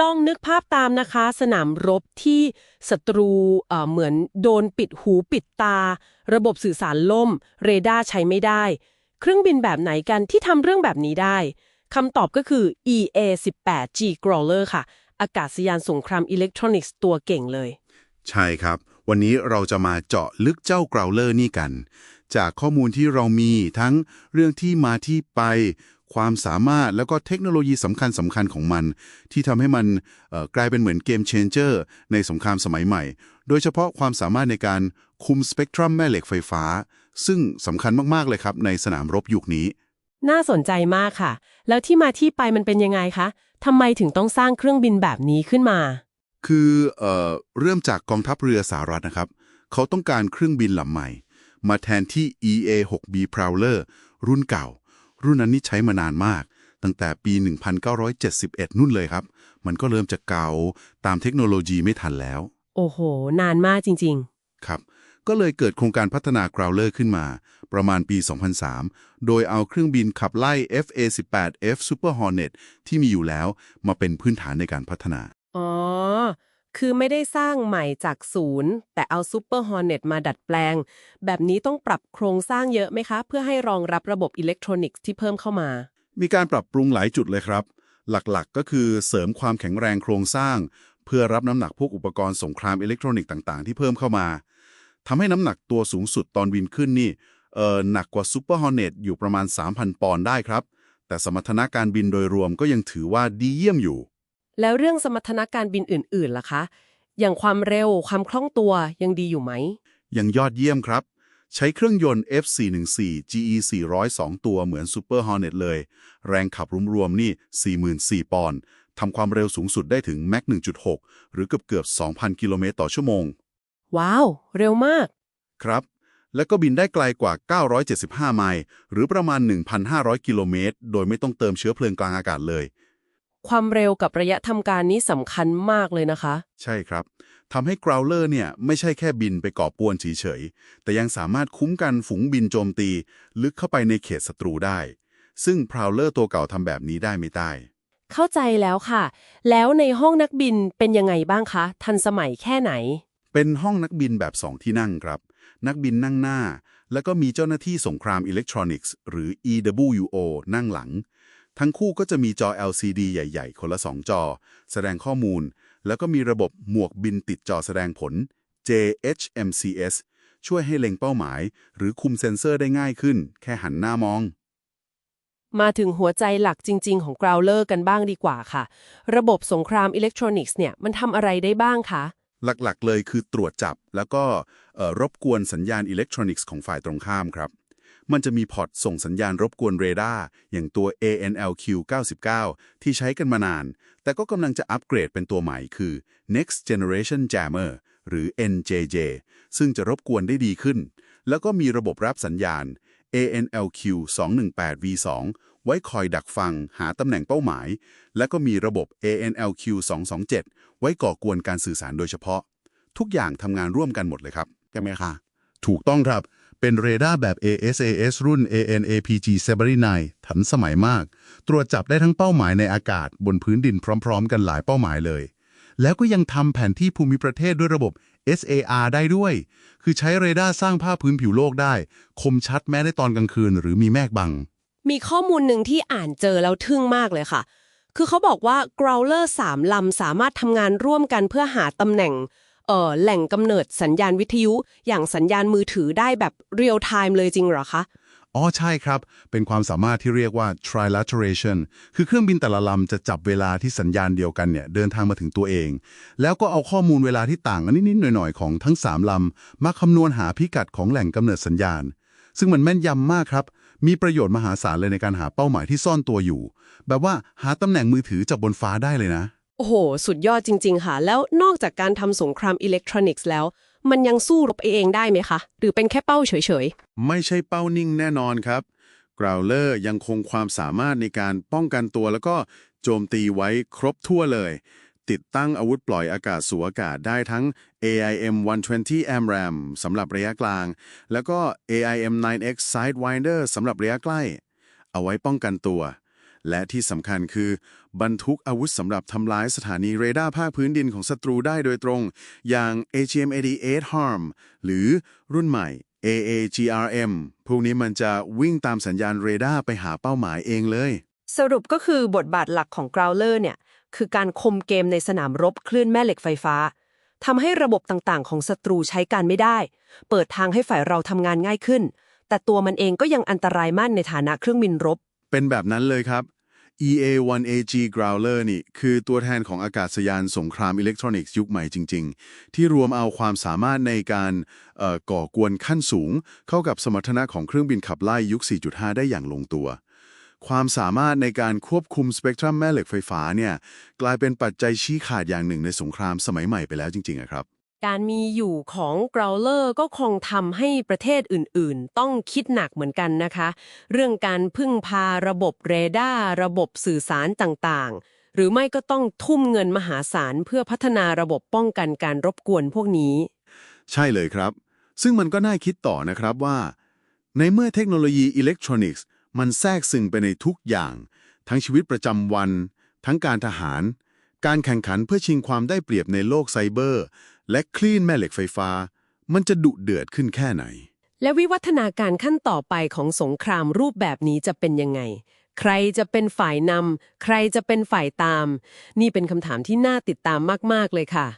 ลองนึกภาพตามนะคะ สนามรบที่ศัตรูเหมือนโดนปิดหูปิดตา ระบบสื่อสารล่ม เรดาร์ใช้ไม่ได้ เครื่องบินแบบไหนกันที่ทำเรื่องแบบนี้ได้คำตอบก็คือ EA-18G Growler ค่ะ อากาศยานสงครามอิเล็กทรอนิกส์ตัวเก่งเลย ใช่ครับ วันนี้เราจะมาเจาะลึกเจ้า Growler นี่กัน จากข้อมูลที่เรามีทั้งเรื่องที่มาที่ไป ความสามารถแล้วก็เทคโนโลยีสำคัญสำคัญของมัน ที่ทำให้มันเอ่อกลายเป็นเหมือนเกมเชนเจอร์ในสงครามสมัยใหม่ โดยเฉพาะความสามารถในการคุมสเปกตรัมแม่เหล็กไฟฟ้า ซึ่งสำคัญมาก ๆ เลยครับ ในสนามรบยุคนี้ น่าสนใจมากค่ะ แล้วที่มาที่ไปมันเป็นยังไงคะทำไมถึงต้องสร้างเครื่องบินแบบนี้ขึ้นมา คือเอ่อเริ่มจากกองทัพเรือสหรัฐนะครับ เขาต้องการเครื่องบินลำใหม่ มาแทนที่ EA-6B Prowler รุ่นเก่า รุ่นนั้นนี่ใช้มานานมาก ตั้งแต่ปี 1971 นู่นเลยครับ มันก็เริ่มจะเก่าตามเทคโนโลยีไม่ทันแล้ว โอ้โห นานมากจริงครับ ก็เลยเกิดโครงการพัฒนา Growler ขึ้นมา ประมาณปี 2003 โดยเอาเครื่องบินขับไล่ FA-18F Super Hornet ที่มีอยู่แล้วมาเป็นพื้นฐานในการพัฒนาๆอ๋อ คือไม่ได้สร้างใหม่จากศูนย์ แต่เอาซูเปอร์ฮอร์เน็ตมาดัดแปลง แบบนี้ต้องปรับโครงสร้างเยอะไหมคะ เพื่อให้รองรับระบบอิเล็กทรอนิกส์ที่เพิ่มเข้ามา มีการปรับปรุงหลายจุดเลยครับ หลักๆ ก็คือเสริมความแข็งแรงโครงสร้าง เพื่อรับน้ำหนักพวกอุปกรณ์สงครามอิเล็กทรอนิกส์ต่างๆ ที่เพิ่มเข้ามาทำให้น้ำหนักตัวสูงสุดตอนบินขึ้นนี่เออหนักกว่าซูเปอร์ฮอร์เน็ตอยู่ประมาณ 3,000 ปอนด์ได้ครับ แต่สมรรถนะการบินโดยรวมก็ยังถือว่าดีเยี่ยมอยู่ แล้วเรื่องสมรรถนะการบินอื่นๆล่ะคะ อย่างความเร็วความคล่องตัวยังดีอยู่ไหม ยังยอดเยี่ยมครับ ใช้เครื่องยนต์ F414 GE 402 ตัวเหมือน Super Hornet เลย แรงขับรวมๆนี่ 44,000ปอนด์ทำความเร็วสูงสุดได้ถึง Mach 1.6 หรือเกือบเกือบๆ2,000 กิโลเมตรต่อชั่วโมง ว้าว เร็วมาก ครับ แล้วก็บินได้ไกลกว่า 975 ไมล์ หรือประมาณ 1,500 กิโลเมตร โดยไม่ต้องเติมเชื้อเพลิงกลางอากาศเลย ความเร็วกับระยะทำการนี้สำคัญมากเลยนะคะ ใช่ครับทำให้ Growler เนี่ยไม่ใช่แค่บินไปก่อป่วนเฉยๆ แต่ยังสามารถคุ้มกันฝูงบินโจมตี ลึกเข้าไปในเขตศัตรูได้ ซึ่ง Prowler ตัวเก่าทำแบบนี้ได้ไม่ได้ เข้าใจแล้วค่ะ แล้วในห้องนักบินเป็นยังไงบ้างคะ ทันสมัยแค่ไหน เป็นห้องนักบินแบบสองที่นั่งครับ นักบินนั่งหน้า แล้วก็มีเจ้าหน้าที่สงครามอิเล็กทรอนิกส์ หรือ EWO นั่งหลัง ทั้งคู่ก็จะมีจอ LCD ใหญ่ๆ คนละ 2 จอ แสดงข้อมูล แล้วก็มีระบบหมวกบินติดจอแสดงผล JHMCS ช่วยให้เล็งเป้าหมาย หรือคุมเซ็นเซอร์ได้ง่ายขึ้น แค่หันหน้ามอง มาถึงหัวใจหลักจริง ๆ ของ Growler กันบ้างดีกว่าค่ะ ระบบสงครามอิเล็กทรอนิกส์เนี่ยมันทำอะไรได้บ้างคะหลักๆ เลยคือตรวจจับแล้วก็เอ่อรบกวนสัญญาณอิเล็กทรอนิกส์ของฝ่ายตรงข้ามครับ มันจะมีพอร์ตส่งสัญญาณรบกวนเรดาร์อย่างตัว ANLQ 99 ที่ใช้กันมานาน แต่ก็กำลังจะอัปเกรดเป็นตัวใหม่คือ Next Generation Jammer หรือ NJJ ซึ่งจะรบกวนได้ดีขึ้น แล้วก็มีระบบรับสัญญาณ ANLQ 218 V2 ไว้คอยดักฟังหาตำแหน่งเป้าหมาย และก็มีระบบ ANLQ 227 ไว้ก่อกวนการสื่อสารโดยเฉพาะ ทุกอย่างทำงานร่วมกันหมดเลยครับใช่ไหมคะถูกต้องครับ เป็นเรดาร์แบบ ASAS รุ่น ANAPG 79ทันสมัยมาก ตรวจจับได้ทั้งเป้าหมายในอากาศบนพื้นดินพร้อม ๆ กันหลายเป้าหมายเลย แล้วก็ยังทำแผนที่ภูมิประเทศด้วยระบบ SAR ได้ด้วย คือใช้เรดาร์สร้างภาพพื้นผิวโลกได้ คมชัดแม้ในตอนกลางคืน หรือมีเมฆบัง มีข้อมูลหนึ่งที่อ่านเจอแล้วทึ่งมากเลยค่ะ คือเขาบอกว่า Growler 3ลำสามารถทำงานร่วมกันเพื่อหาตำแหน่ง แหล่งกำเนิดสัญญาณวิทยุอย่างสัญญาณมือถือได้แบบเรียลไทม์เลยจริงเหรอคะ อ๋อใช่ครับ เป็นความสามารถที่เรียกว่า trilateration คือเครื่องบินแต่ละลำจะจับเวลาที่สัญญาณเดียวกันเนี่ยเดินทางมาถึงตัวเอง แล้วก็เอาข้อมูลเวลาที่ต่างกันนิดๆหน่อยๆ ของทั้ง 3 ลำ มาคำนวณหาพิกัดของแหล่งกำเนิดสัญญาณ ซึ่งมันแม่นยำมากครับ มีประโยชน์มหาศาลเลยในการหาเป้าหมายที่ซ่อนตัวอยู่ แบบว่าหาตำแหน่งมือถือจากบนฟ้าได้เลยนะ โอ้โห สุดยอดจริง ๆ ค่ะ แล้วนอกจากการทำสงครามอิเล็กทรอนิกส์แล้ว มันยังสู้รบเองได้ไหมคะ หรือเป็นแค่เป้าเฉยๆ ไม่ใช่เป้านิ่งแน่นอนครับ Growler ยังคงความสามารถในการป้องกันตัวแล้วก็โจมตีไว้ครบทั่วเลย ติดตั้งอาวุธปล่อยอากาศสู่อากาศได้ทั้ง AIM 120 AMRAAM สำหรับระยะกลาง แล้วก็ AIM 9X Sidewinder สำหรับระยะใกล้ เอาไว้ป้องกันตัว และที่สำคัญคือ บรรทุกอาวุธสำหรับทำลายสถานีเรดาร์ภาคพื้นดินของศัตรูได้โดยตรง อย่าง AGM-88 HARM หรือรุ่นใหม่ AAGRM พวกนี้มันจะวิ่งตามสัญญาณเรดาร์ไปหาเป้าหมายเองเลย สรุปก็คือบทบาทหลักของ Growler เนี่ย คือการคมเกมในสนามรบคลื่นแม่เหล็กไฟฟ้าทำให้ระบบต่างๆ ของศัตรูใช้การไม่ได้ เปิดทางให้ฝ่ายเราทำงานง่ายขึ้น แต่ตัวมันเองก็ยังอันตรายมากในฐานะเครื่องบินรบ เป็นแบบนั้นเลยครับ EA-1AG Growler นี่คือตัวแทนของอากาศยานสงครามอิเล็กทรอนิกส์ยุคใหม่จริง ๆ ที่รวมเอาความสามารถในการก่อก่อกวนขั้นสูง เข้ากับสมรรถนะของเครื่องบินขับไล่ยุค 4.5 ได้อย่างลงตัว ความสามารถในการควบคุมสเปกตรัมแม่เหล็กไฟฟ้าเนี่ยกลายเป็นปัจจัยชี้ขาดอย่างหนึ่งในสงครามสมัยใหม่ไปแล้วจริงๆครับ การมีอยู่ของ Growler ก็คงทำให้ประเทศอื่นๆ ต้องคิดหนักเหมือนกันนะคะ เรื่องการพึ่งพาระบบเรดาร์ระบบสื่อสารต่างๆ หรือไม่ก็ต้องทุ่มเงินมหาศาลเพื่อพัฒนาระบบป้องกันการรบกวนพวกนี้ ใช่เลยครับ ซึ่งมันก็น่าคิดต่อนะครับว่า ในเมื่อเทคโนโลยีอิเล็กทรอนิกส์ มันแทรกซึมไปในทุกอย่าง ทั้งชีวิตประจำวัน ทั้งการทหาร การแข่งขันเพื่อชิงความได้เปรียบในโลกไซเบอร์ และคลื่นแม่เหล็กไฟฟ้า มันจะดุเดือดขึ้นแค่ไหน และวิวัฒนาการขั้นต่อไปของสงครามรูปแบบนี้จะเป็นยังไง ใครจะเป็นฝ่ายนำใครจะเป็นฝ่ายตาม นี่เป็นคำถามที่น่าติดตามมาก ๆ เลยค่ะ